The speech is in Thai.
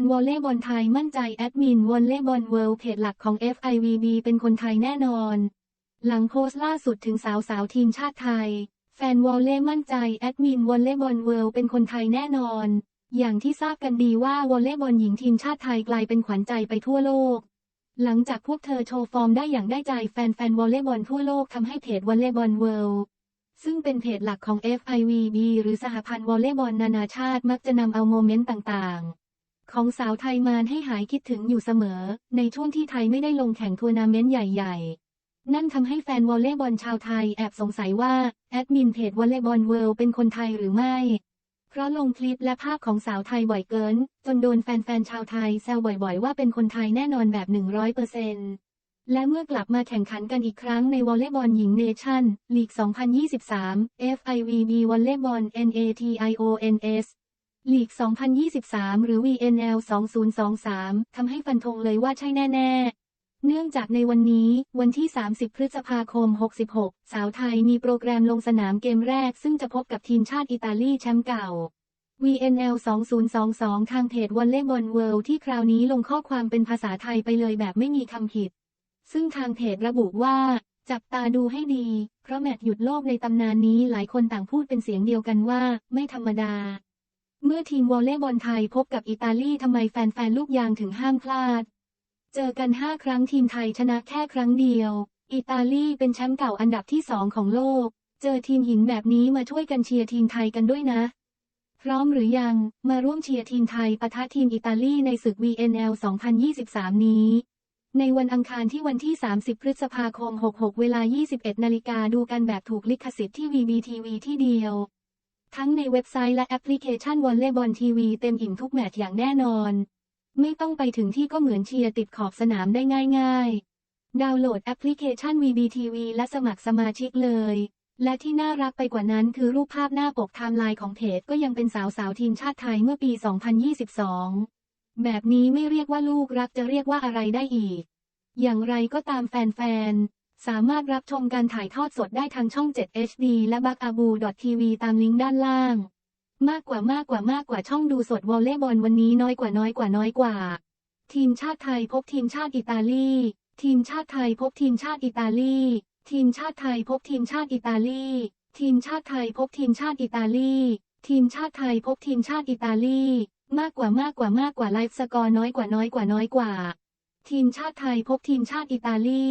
นวอลเลย์บอลไทยมั่นใจแอดมินวอลเลย์บอลเวิลด์เพจหลักของ FIVB เป็นคนไทยแน่นอน หลังโพสต์ล่าสุดถึงสาวสาวทีมชาติไทย แฟนวอลเลย์มั่นใจแอดมินวอลเลย์บอลเวิลด์เป็นคนไทยแน่นอน อย่างที่ทราบกันดีว่าวอลเลย์บอลหญิงทีมชาติไทยกลายเป็นขวัญใจไปทั่วโลก หลังจากพวกเธอโชว์ฟอร์มได้อย่างได้ใจแฟนๆวอลเลย์บอลทั่วโลกทำให้เพจวอลเลย์บอลเวิลด์ซึ่งเป็นเพจหลักของ FIVB หรือสหพันธ์วอลเลย์บอลนานาชาติมักจะนำเอาโมเมนต์ต่างๆ ของสาวไทยมานให้หายคิดถึงอยู่เสมอ ในช่วงที่ไทยไม่ได้ลงแข่งทัวร์นาเมนต์ใหญ่ๆ นั่นทำให้แฟนวอลเลย์บอลชาวไทยแอบสงสัยว่า แอดมินเพจวอลเลย์บอลเวิลด์เป็นคนไทยหรือไม่ เพราะลงคลิปและภาพของสาวไทยบ่อยเกิน จนโดนแฟนๆชาวไทยแซวบ่อยๆ ว่าเป็นคนไทยแน่นอนแบบ 100%และเมื่อกลับมาแข่งขันกันอีกครั้งในวอลเลย์บอลหญิงเนชั่นลีก 2023 FIVB วอลเลย์บอล NATIONS ลีก 2023 หรือ VNL 2023 ทำให้ฟันธงเลยว่าใช่แน่ ๆ เนื่องจากในวันนี้วันที่ 30 พฤษภาคม 66 สาวไทยมีโปรแกรมลงสนามเกมแรก ซึ่งจะพบกับทีมชาติอิตาลีแชมป์เก่า VNL 2022 ทางเพจวอลเลย์บอลเวิลด์ที่คราวนี้ลงข้อความเป็นภาษาไทยไปเลยแบบไม่มีคำผิด ซึ่งทางเพจระบุว่า จับตาดูให้ดี เพราะแมตช์หยุดโลกในตำนานนี้หลายคนต่างพูดเป็นเสียงเดียวกันว่า ไม่ธรรมดา เมื่อทีมวอลเลย์บอลไทยพบกับอิตาลีทำไมแฟนๆ ลูกยางถึงห้ามพลาด เจอกัน 5 ครั้งทีมไทยชนะแค่ครั้งเดียว อิตาลีเป็นแชมป์เก่าอันดับที่2ของโลก เจอทีมหญิงแบบนี้มาช่วยกันเชียร์ทีมไทยกันด้วยนะ พร้อมหรือยังมาร่วมเชียร์ทีมไทยปะทะทีมอิตาลีในศึก VNL 2023 นี้ ในวันอังคารที่วันที่ 30 พฤษภาคม 66 เวลา 21 นาฬิกาดูกันแบบถูกลิขสิทธิ์ที่ VBTV ที่เดียว ทั้งในเว็บไซต์และแอปพลิเคชันวอลเลย์บอลทีวีเต็มอิ่มทุกแมตช์อย่างแน่นอน ไม่ต้องไปถึงที่ก็เหมือนเชียร์ติดขอบสนามได้ง่าย ๆ ดาวน์โหลดแอปพลิเคชัน VBTV และสมัครสมาชิกเลย และที่น่ารักไปกว่านั้นคือรูปภาพหน้าปกไทม์ไลน์ของเพจก็ยังเป็นสาวสาวๆทีมชาติไทยเมื่อปี 2022 แบบนี้ไม่เรียกว่าลูกรักจะเรียกว่าอะไรได้อีก อย่างไรก็ตามแฟนๆ สามารถรับชมการถ่ายทอดสดได้ทางช่อง 7 HD และบักอาบูดทีวีตามลิงก์ด้านล่าง มากกว่ามากกว่ามากกว่าช่องดูสดวอลเลย์บอลวันนี้น้อยกว่าน้อยกว่าน้อยกว่า ทีมชาติไทยพบทีมชาติอิตาลี ทีมชาติไทยพบทีมชาติอิตาลี ทีมชาติไทยพบทีมชาติอิตาลี ทีมชาติไทยพบทีมชาติอิตาลี ทีมชาติไทยพบทีมชาติอิตาลี มากกว่ามากกว่ามากกว่าไลฟ์สกอร์น้อยกว่าน้อยกว่าน้อยกว่า ทีมชาติไทยพบทีมชาติอิตาลี